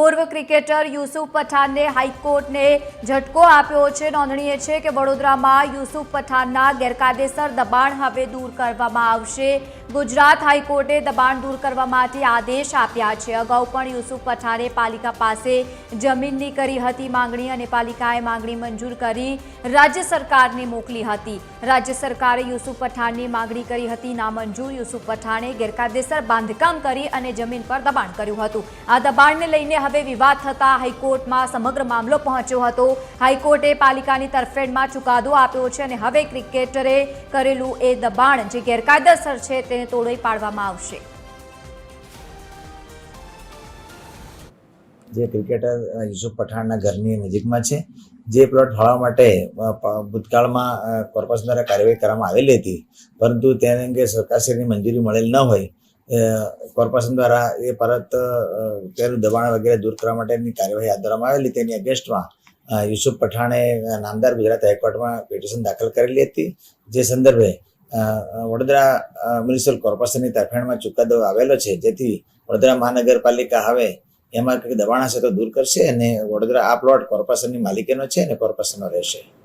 પૂર્વ ક્રિકેટર યુસુફ પઠાણને હાઈકોર્ટને ઝટકો આપ્યો છે. નોંધનીય છે કે વડોદરામાં યુસુફ પઠાણના ગેરકાયદેસર દબાણ હવે દૂર કરવામાં આવશે. ગુજરાત હાઈકોર્ટે દબાણ દૂર કરવા માટે આદેશ આપ્યા છે. અગાઉ પણ યુસુફ પઠાણે પાલિકા પાસે જમીનની કરી હતી માંગણી અને પાલિકાએ માંગણી મંજૂર કરી રાજ્ય સરકારને મોકલી હતી. રાજ્ય સરકારે યુસુફ પઠાણની માંગણી કરી હતી. નામંજૂર યુસુફ પઠાણે ગેરકાયદેસર બાંધકામ કરી અને જમીન પર દબાણ કર્યું હતું. આ દબાણને લઈને હવે વિવાદ થતા હાઈકોર્ટમાં સમગ્ર મામલો પહોંચ્યો હતો. હાઈકોર્ટે પાલિકાની તરફેણમાં ચુકાદો આપ્યો છે અને હવે ક્રિકેટરે કરેલું એ દબાણ જે ગેરકાયદેસર છે તેને તોડી પાડવામાં આવશે. જે ક્રિકેટર યુસુફ પઠાણના ઘરની નજીકમાં છે, જે પ્લોટ ફાળવા માટે ભૂતકાળમાં કોર્પોરેશન દ્વારા કાર્યવાહી કરવામાં આવેલી હતી, પરંતુ તેને અંગે સરકારશ્રીની મંજૂરી મળેલ ન હોય કોર્પોરેશન દ્વારા એ પરત તેનું દબાણ વગેરે દૂર કરવા માટેની કાર્યવાહી હાથ ધરવામાં આવેલી. તેની અગેન્સ્ટમાં યુસુફ પઠાણે નામદાર ગુજરાત હાઈકોર્ટમાં પિટિશન દાખલ કરેલી હતી. જે સંદર્ભે વડોદરા મ્યુનિસિપલ કોર્પોરેશનની તરફેણમાં ચુકાદો આવેલો છે. જેથી વડોદરા મહાનગરપાલિકા હવે એમાં કંઈક દબાણ હશે તો દૂર કરશે અને વડોદરા આ પ્લોટ કોર્પોરેશનની માલિકીનો છે અને કોર્પોરેશનનો રહેશે.